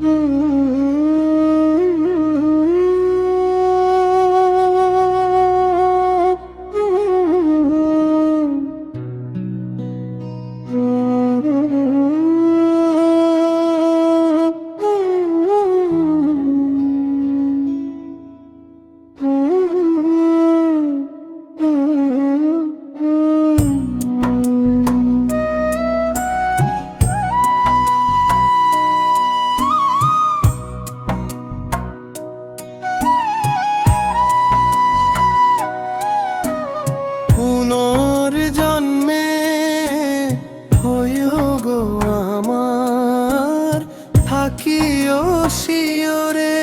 Mm-hmm. পুনর্জন্মে হইও গো আমার থাকিও শিওরে।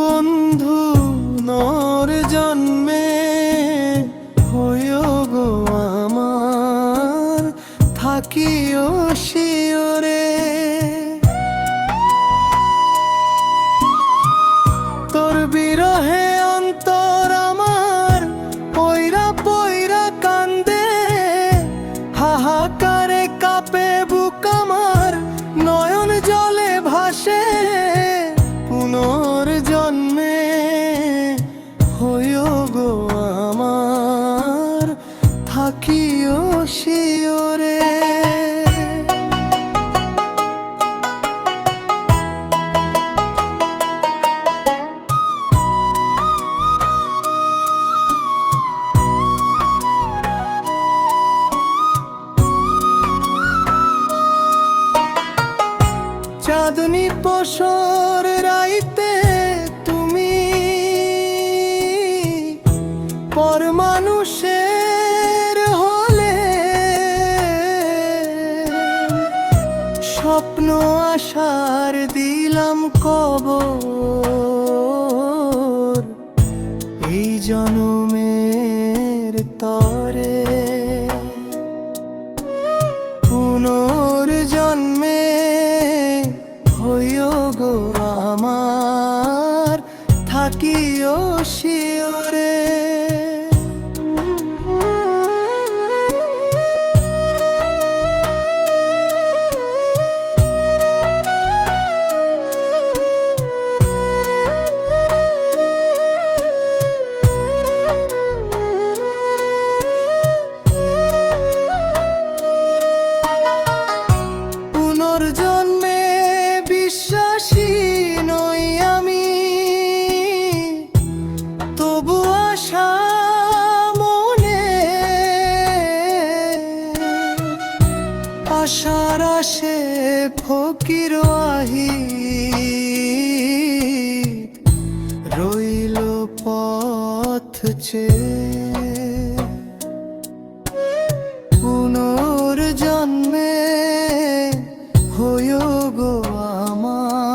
বন্ধু নর জন্মে হইও গো আমার থাকিও শিওরে। shit. চাঁদনি পশর রাইতে তুমি পর মানুষের হলে স্বপ্ন আশার দিলাম কবর এই জনমের তরে। থাকিও শিওরে সে ফকির আহি রইল পথ চে পুনর্জন্মে হয়ে গো আমার।